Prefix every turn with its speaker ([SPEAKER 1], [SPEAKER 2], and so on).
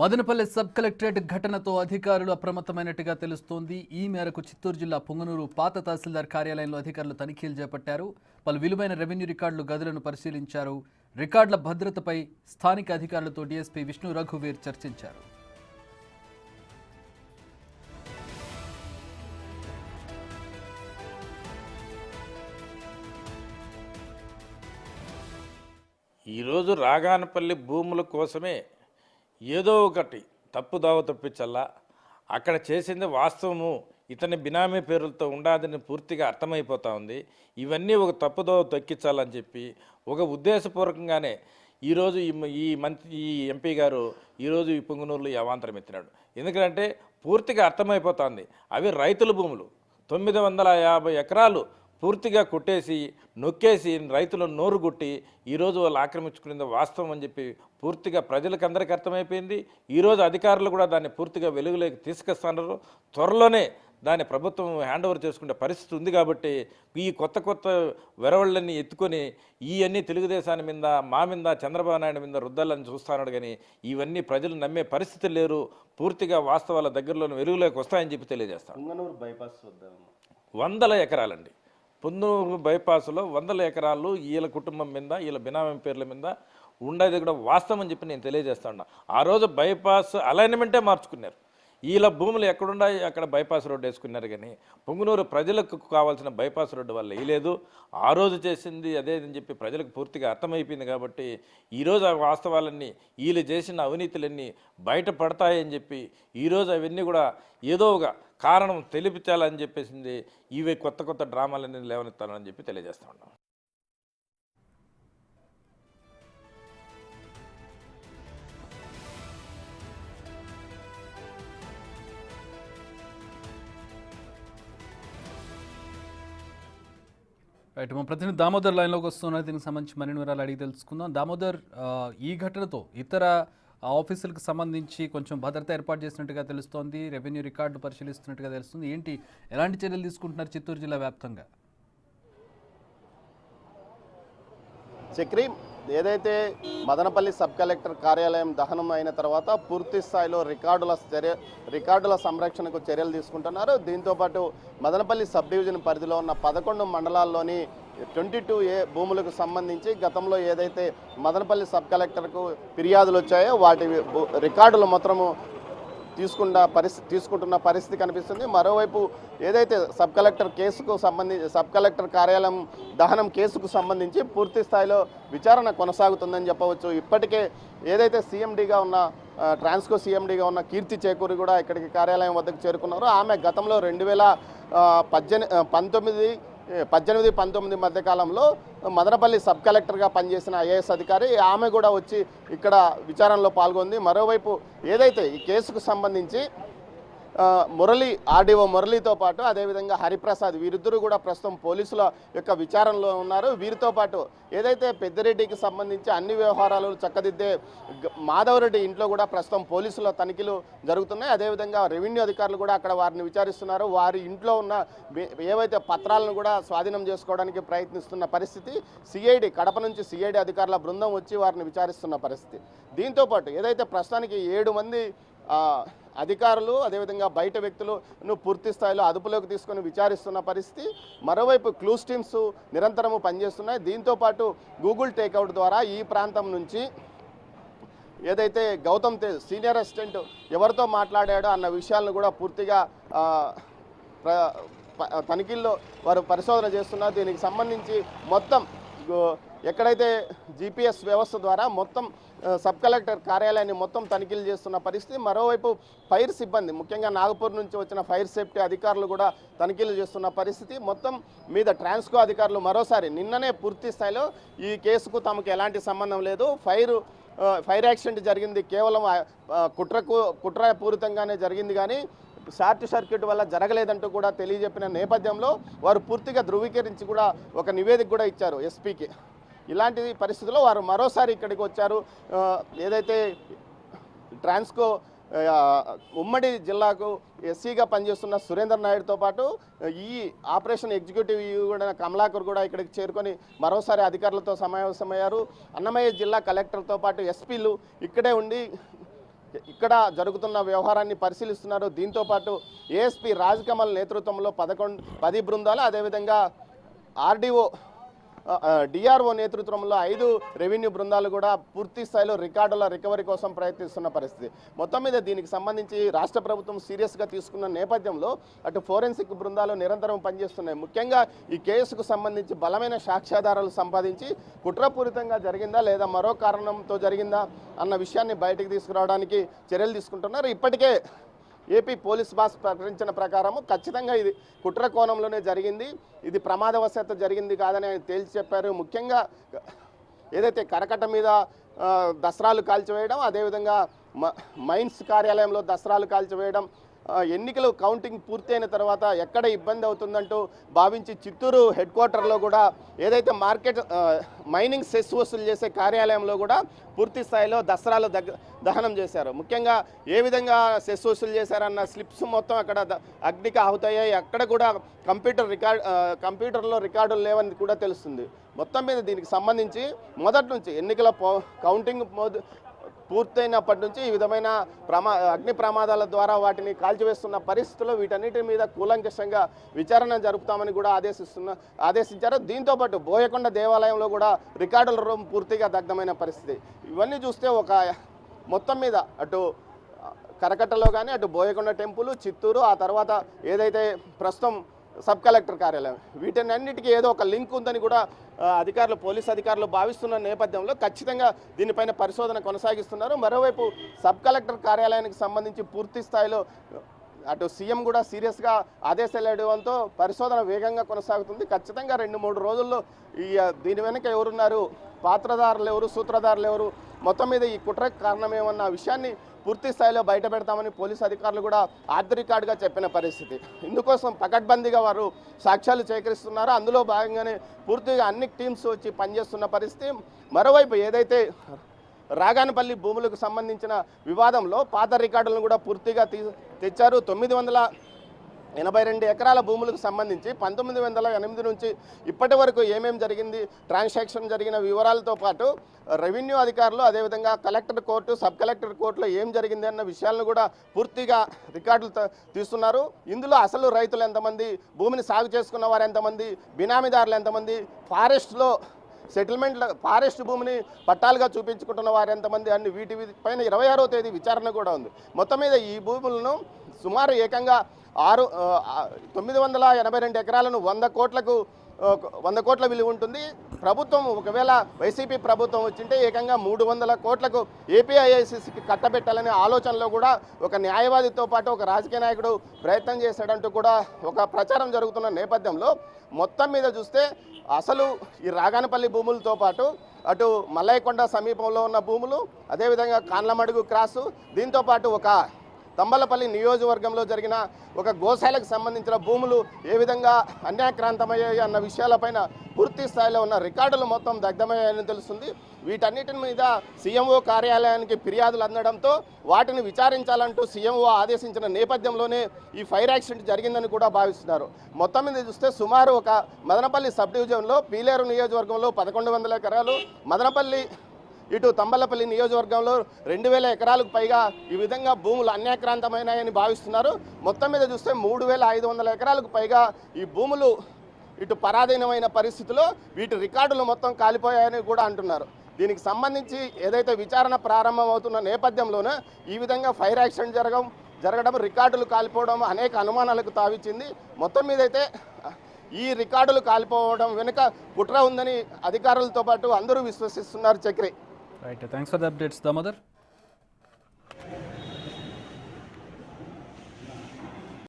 [SPEAKER 1] Madanapalle sub collectorate ఘటనతో అధికారులు అప్రమత్తమైనట్టుగా తెలుస్తోంది. ఈ మేరకు చిత్తూరు జిల్లా పుంగనూరు పాత తహసీల్దార్ కార్యాలయంలో అధికారులు తనిఖీలు చేపట్టారు. పలు విలువైన రెవెన్యూ రికార్డులు గదులను పరిశీలించారు. రికార్డుల భద్రతపై స్థానిక అధికారులతో డీఎస్పీ విష్ణు రఘువీర్ చర్చించారు.
[SPEAKER 2] ఈరోజు రాగానపల్లి భూముల కోసమే ఏదో ఒకటి తప్పుదావ తప్పించల్లా. అక్కడ చేసింది వాస్తవము. ఇతని బినామీ పేరులతో ఉండాదని పూర్తిగా అర్థమైపోతా ఉంది. ఇవన్నీ ఒక తప్పుదోవ తొక్కించాలని చెప్పి ఒక ఉద్దేశపూర్వకంగానే ఈరోజు ఈ ఈ మంత్రి ఈ ఎంపీ గారు ఈరోజు ఈ పొంగునూరులో అవాంతరం ఎత్తినాడు. ఎందుకంటే పూర్తిగా అర్థమైపోతుంది అవి రైతుల భూములు. తొమ్మిది వందల యాభై ఎకరాలు పూర్తిగా కొట్టేసి నొక్కేసి రైతులను నోరు కొట్టి ఈరోజు వాళ్ళు ఆక్రమించుకునేది వాస్తవం అని చెప్పి పూర్తిగా ప్రజలకు అందరికీ అర్థమైపోయింది. ఈరోజు అధికారులు కూడా దాన్ని పూర్తిగా వెలుగులోకి తీసుకొస్తున్నారు. త్వరలోనే దాన్ని ప్రభుత్వం హ్యాండ్ ఓవర్ చేసుకునే పరిస్థితి ఉంది కాబట్టి ఈ కొత్త కొత్త వెరవళ్ళని ఎత్తుకొని ఇవన్నీ తెలుగుదేశాన్ని మీద మా మీద చంద్రబాబు నాయుడు మీద రుద్దాలని చూస్తున్నాడు కానీ ఇవన్నీ ప్రజలు నమ్మే పరిస్థితి లేరు. పూర్తిగా వాస్తవాల దగ్గరలోని వెలుగులోకి వస్తాయని చెప్పి తెలియజేస్తాను.
[SPEAKER 3] పుంగనూరు బైపాస్ వద్దాం
[SPEAKER 2] వందల ఎకరాలండి. పొందూరు బైపాస్లో వందల ఎకరాలు వీళ్ళ కుటుంబం మీద వీళ్ళ బినామీ పేర్ల మీద ఉండేది కూడా వాస్తవం అని చెప్పి నేను తెలియజేస్తా ఉన్నా. ఆ రోజు బైపాస్ అలైన్మెంటే మార్చుకున్నారు. వీళ్ళ భూములు ఎక్కడున్నాయి? అక్కడ బైపాస్ రోడ్డు వేసుకున్నారు కానీ పొంగునూరు ప్రజలకు కావాల్సిన బైపాస్ రోడ్డు వల్ల వేయలేదు. ఆ రోజు చేసింది అదే అని చెప్పి ప్రజలకు పూర్తిగా అర్థమైపోయింది కాబట్టి ఈరోజు ఆ వాస్తవాలన్నీ వీళ్ళు చేసిన అవినీతులన్నీ బయటపడతాయని చెప్పి ఈరోజు అవన్నీ కూడా ఏదో ఒక కారణం తెలిపించాలని చెప్పేసింది. ఇవి కొత్త కొత్త డ్రామాలన్నీ లేవనెత్తాలని చెప్పి తెలియజేస్తా ఉన్నాం.
[SPEAKER 1] రైట్ మా ప్రతినిధి దామోదర్ లైన్లోకి వస్తున్నారు దీనికి సంబంధించి మరిన్ని వివరాలు అడిగి తెలుసుకుందాం. దామోదర్ ఈ ఘటనతో ఇతర ఆఫీసులకు సంబంధించి కొంచెం భద్రత ఏర్పాటు చేసినట్టుగా తెలుస్తోంది. రెవెన్యూ రికార్డు పరిశీలిస్తున్నట్టుగా తెలుస్తుంది. ఏంటి ఎలాంటి చర్యలు తీసుకుంటున్నారు చిత్తూరు జిల్లా వ్యాప్తంగా?
[SPEAKER 3] చక్రీ ఏదైతే మదనపల్లి సబ్ కలెక్టర్ కార్యాలయం దహనం అయిన తర్వాత పూర్తి స్థాయిలో రికార్డుల చర్య రికార్డుల సంరక్షణకు చర్యలు తీసుకుంటున్నారు. దీంతోపాటు మదనపల్లి సబ్ డివిజన్ పరిధిలో ఉన్న పదకొండు మండలాల్లోని ట్వంటీ టూ ఏ భూములకు సంబంధించి గతంలో ఏదైతే మదనపల్లి సబ్ కలెక్టర్కు ఫిర్యాదులు వచ్చాయో వాటి రికార్డులు మొత్తము తీసుకున్న పరిస్థితి తీసుకుంటున్న పరిస్థితి కనిపిస్తుంది. మరోవైపు ఏదైతే సబ్ కలెక్టర్ కేసుకు సంబంధించి సబ్ కలెక్టర్ కార్యాలయం దహనం కేసుకు సంబంధించి పూర్తి స్థాయిలో విచారణ కొనసాగుతుందని చెప్పవచ్చు. ఇప్పటికే ఏదైతే సీఎండీగా ఉన్న ట్రాన్స్కో సీఎండీగా ఉన్న కీర్తి చేకూరి కూడా ఇక్కడికి కార్యాలయం వద్దకు చేరుకున్నారు. ఆమె గతంలో రెండు వేల పద్దెనిమిది పంతొమ్మిది పద్దెనిమిది పంతొమ్మిది మధ్య కాలంలో మదనపల్లి సబ్ కలెక్టర్గా పనిచేసిన ఐఏఎస్ అధికారి ఆమె కూడా వచ్చి ఇక్కడ విచారణలో పాల్గొంది. మరోవైపు ఏదైతే ఈ కేసుకు సంబంధించి మురళి ఆర్డీఓ మురళితో పాటు అదేవిధంగా హరిప్రసాద్ వీరిద్దరూ కూడా ప్రస్తుతం పోలీసుల యొక్క విచారణలో ఉన్నారు. వీరితో పాటు ఏదైతే పెద్దిరెడ్డికి సంబంధించి అన్ని వ్యవహారాలు చక్కదిద్దే మాధవరెడ్డి ఇంట్లో కూడా ప్రస్తుతం పోలీసుల తనిఖీలు జరుగుతున్నాయి. అదేవిధంగా రెవెన్యూ అధికారులు కూడా అక్కడ వారిని విచారిస్తున్నారు. వారి ఇంట్లో ఉన్న వే- ఏవైతే పత్రాలను కూడా స్వాధీనం చేసుకోవడానికి ప్రయత్నిస్తున్న పరిస్థితి సిఐడి కడప నుంచి సిఐడి అధికారుల బృందం వచ్చి వారిని విచారిస్తున్న పరిస్థితి. దీంతో పాటు ఏదైతే ప్రస్తుతానికి ఏడు మంది అధికారులు అదేవిధంగా బయట వ్యక్తులను పూర్తి స్థాయిలో అదుపులోకి తీసుకొని విచారిస్తున్న పరిస్థితి. మరోవైపు క్లూస్ టీమ్స్ నిరంతరము పనిచేస్తున్నాయి. దీంతో పాటు గూగుల్ టేక్అవుట్ ద్వారా ఈ ప్రాంతం నుంచి ఏదైతే గౌతమ్ తేజ్ సీనియర్ అసిస్టెంట్ ఎవరితో మాట్లాడాడో అన్న విషయాలను కూడా పూర్తిగా తనిఖీల్లో వారు పరిశోధన చేస్తున్నారు. దీనికి సంబంధించి మొత్తం ఎక్కడైతే జీపీఎస్ వ్యవస్థ ద్వారా మొత్తం సబ్ కలెక్టర్ కార్యాలయాన్ని మొత్తం తనిఖీలు చేస్తున్న పరిస్థితి మరోవైపు ఫైర్ సిబ్బంది ముఖ్యంగా నాగపూర్ నుంచి వచ్చిన ఫైర్ సేఫ్టీ అధికారులు కూడా తనిఖీలు చేస్తున్న పరిస్థితి. మొత్తం మీద ట్రాన్స్కో అధికారులు మరోసారి నిన్ననే పూర్తి స్థాయిలో ఈ కేసుకు తమకు ఎలాంటి సంబంధం లేదు. ఫైర్ ఫైర్ యాక్సిడెంట్ జరిగింది కేవలం కుట్రకు కుట్రపూరితంగానే జరిగింది కానీ షార్ట్ సర్క్యూట్ వల్ల జరగలేదంటూ కూడా తెలియజెప్పిన నేపథ్యంలో వారు పూర్తిగా ధృవీకరించి కూడా ఒక నివేదిక కూడా ఇచ్చారు ఎస్పీకి. ఇలాంటి పరిస్థితుల్లో వారు మరోసారి ఇక్కడికి వచ్చారు. ఏదైతే ట్రాన్స్కో ఉమ్మడి జిల్లాకు ఎస్సీగా పనిచేస్తున్న సురేందర్ నాయుడుతో పాటు ఈ ఆపరేషన్ ఎగ్జిక్యూటివ్ కూడా కమలాకర్ కూడా ఇక్కడికి చేరుకొని మరోసారి అధికారులతో సమావేశమయ్యారు. అన్నమయ్య జిల్లా కలెక్టర్తో పాటు ఎస్పీలు ఇక్కడే ఉండి ఇక్కడ జరుగుతున్న వ్యవహారాన్ని పరిశీలిస్తున్నారు. దీంతో పాటు ఏఎస్పీ రాజకమల్ నేతృత్వంలో పదకొండు పది బృందాలు అదేవిధంగా ఆర్డీఓ డిఆర్ఓ నేతృత్వంలో ఐదు రెవెన్యూ బృందాలు కూడా పూర్తి స్థాయిలో రికార్డుల రికవరీ కోసం ప్రయత్నిస్తున్న పరిస్థితి. మొత్తం మీద దీనికి సంబంధించి రాష్ట్ర ప్రభుత్వం సీరియస్గా తీసుకున్న నేపథ్యంలో అటు ఫోరెన్సిక్ బృందాలు నిరంతరం పనిచేస్తున్నాయి. ముఖ్యంగా ఈ కేసుకు సంబంధించి బలమైన సాక్ష్యాధారాలు సంపాదించి కుట్రపూరితంగా జరిగిందా లేదా మరో కారణంతో జరిగిందా అన్న విషయాన్ని బయటకు తీసుకురావడానికి చర్యలు తీసుకుంటున్నారు. ఇప్పటికే ఏపీ పోలీస్ బాస్ ప్రకటించిన ప్రకారము ఖచ్చితంగా ఇది కుట్ర కోణంలోనే జరిగింది. ఇది ప్రమాదవశాత్తు జరిగింది కాదని ఆయన తేల్చి చెప్పారు. ముఖ్యంగా ఏదైతే కరకట మీద దసరాలు కాల్చివేయడం అదేవిధంగా మ మైన్స్ కార్యాలయంలో దసరాలు కాల్చివేయడం ఎన్నికలు కౌంటింగ్ పూర్తయిన తర్వాత ఎక్కడ ఇబ్బంది అవుతుందంటూ భావించి చిత్తూరు హెడ్ క్వార్టర్లో కూడా ఏదైతే మార్కెట్ మైనింగ్ సెస్ వసూలు చేసే కార్యాలయంలో కూడా పూర్తి స్థాయిలో దసరాలో దహనం చేశారు. ముఖ్యంగా ఏ విధంగా సెస్ వసూలు చేశారన్న స్లిప్స్ మొత్తం అక్కడ అగ్నికి ఆహుతయ్యాయి. అక్కడ కూడా కంప్యూటర్ రికార్డ్ కంప్యూటర్లో రికార్డులు లేవని కూడా తెలుస్తుంది. మొత్తం మీద దీనికి సంబంధించి మొదటి నుంచి ఎన్నికల కౌంటింగ్ పూర్తయినప్పటి నుంచి ఈ విధమైన ప్రమా అగ్ని ప్రమాదాల ద్వారా వాటిని కాల్చివేస్తున్న పరిస్థితుల్లో వీటన్నిటి మీద కూలంకషంగా విచారణ జరుపుతామని కూడా ఆదేశిస్తున్న ఆదేశించారు. దీంతో పాటు బోయకొండ దేవాలయంలో కూడా రికార్డుల రూమ్ పూర్తిగా దగ్ధమైన పరిస్థితి. ఇవన్నీ చూస్తే ఒక మొత్తం మీద అటు కరకట్టలో కానీ అటు బోయకొండ టెంపుల్ చిత్తూరు ఆ తర్వాత ఏదైతే ప్రస్తుతం సబ్ కలెక్టర్ కార్యాలయం. వీటన్నిటికీ ఏదో ఒక లింక్ ఉందని కూడా అధికారులు పోలీస్ అధికారులు భావిస్తున్న నేపథ్యంలో ఖచ్చితంగా దీనిపైన పరిశోధన కొనసాగిస్తున్నారు. మరోవైపు సబ్ కలెక్టర్ కార్యాలయానికి సంబంధించి పూర్తి స్థాయిలో అటు సీఎం కూడా సీరియస్గా ఆదేశాలు ఇవ్వడంతో పరిశోధన వేగంగా కొనసాగుతుంది. ఖచ్చితంగా రెండు మూడు రోజుల్లో ఈ దీని వెనుక ఎవరున్నారు? పాత్రదారులు ఎవరు? సూత్రధారులు ఎవరు? మొత్తం మీద ఈ కుట్రకు కారణమేమన్న విషయాన్ని పూర్తి స్థాయిలో బయట పెడతామని పోలీసు అధికారులు కూడా ఆర్థ రికార్డుగా చెప్పిన పరిస్థితి. ఇందుకోసం పకడ్బందీగా వారు సాక్ష్యాలు సేకరిస్తున్నారు. అందులో భాగంగానే పూర్తిగా అన్ని టీమ్స్ వచ్చి పనిచేస్తున్న పరిస్థితి. మరోవైపు ఏదైతే రాగానపల్లి భూములకు సంబంధించిన వివాదంలో పాత రికార్డులను కూడా పూర్తిగా తీ తెచ్చారు. తొమ్మిది వందల ఎనభై రెండు ఎకరాల భూములకు సంబంధించి పంతొమ్మిది వందల ఎనిమిది నుంచి ఇప్పటి వరకు ఏమేమి జరిగింది ట్రాన్సాక్షన్ జరిగిన వివరాలతో పాటు రెవెన్యూ అధికారులు అదేవిధంగా కలెక్టర్ కోర్టు సబ్ కలెక్టర్ కోర్టులో ఏం జరిగింది అన్న విషయాలను కూడా పూర్తిగా రికార్డులు తీస్తున్నారు. ఇందులో అసలు రైతులు ఎంతమంది భూమిని సాగు చేసుకున్న వారు ఎంతమంది బినామీదారులు ఎంతమంది ఫారెస్ట్లో సెటిల్మెంట్ల ఫారెస్ట్ భూమిని పట్టాలుగా చూపించుకుంటున్న వారు ఎంతమంది అన్ని వీటి పైన ఇరవై ఆరో తేదీ విచారణ కూడా ఉంది. మొత్తం మీద ఈ భూములను సుమారు ఏకంగా ఆరు తొమ్మిది వందల ఎనభై రెండు ఎకరాలను వంద కోట్లకు వంద కోట్ల విలువ ఉంటుంది. ప్రభుత్వం ఒకవేళ వైసీపీ ప్రభుత్వం వచ్చింటే ఏకంగా మూడు వందల కోట్లకు ఏపీఐఐసిసికి కట్టబెట్టాలనే ఆలోచనలో కూడా ఒక న్యాయవాదితో పాటు ఒక రాజకీయ నాయకుడు ప్రయత్నం చేశాడంటూ కూడా ఒక ప్రచారం జరుగుతున్న నేపథ్యంలో మొత్తం మీద చూస్తే అసలు ఈ రాగానపల్లి భూములతో పాటు అటు మల్లయ్యకొండ సమీపంలో ఉన్న భూములు అదేవిధంగా కాన్లమడుగు క్రాసు దీంతో పాటు ఒక తంబలపల్లి నియోజకవర్గంలో జరిగిన ఒక గోశాలకు సంబంధించిన భూములు ఏ విధంగా అన్యాక్రాంతమయ్యాయి అన్న విషయాలపైన పూర్తి స్థాయిలో ఉన్న రికార్డులు మొత్తం దగ్ధమయ్యాయని తెలుస్తుంది. వీటన్నిటి మీద సీఎంఓ కార్యాలయానికి ఫిర్యాదులు అందడంతో వాటిని విచారించాలంటూ సీఎంఓ ఆదేశించిన నేపథ్యంలోనే ఈ ఫైర్ యాక్సిడెంట్ జరిగిందని కూడా భావిస్తున్నారు. మొత్తం మీద చూస్తే సుమారు ఒక మదనపల్లి సబ్ డివిజన్లో పీలేరు నియోజకవర్గంలో పదకొండు వందల ఎకరాలు మదనపల్లి ఇటు తంబలపల్లి నియోజకవర్గంలో రెండు వేల ఎకరాలకు పైగా ఈ విధంగా భూములు అన్యాక్రాంతమైనాయని భావిస్తున్నారు. మొత్తం మీద చూస్తే మూడు వేల ఐదు వందల ఎకరాలకు పైగా ఈ భూములు ఇటు పరాధీనమైన పరిస్థితిలో వీటి రికార్డులు మొత్తం కాలిపోయాయని కూడా అంటున్నారు. దీనికి సంబంధించి ఏదైతే విచారణ ప్రారంభమవుతున్న నేపథ్యంలోనే ఈ విధంగా ఫైర్ యాక్సిడెంట్ జరగడం జరగడం రికార్డులు కాలిపోవడం అనేక అనుమానాలకు తావిచ్చింది. మొత్తం మీదైతే ఈ రికార్డులు కాలిపోవడం వెనుక కుట్ర ఉందని అధికారులతో పాటు అందరూ విశ్వసిస్తున్నారు Chakri.
[SPEAKER 1] Right thanks for the updates Damodar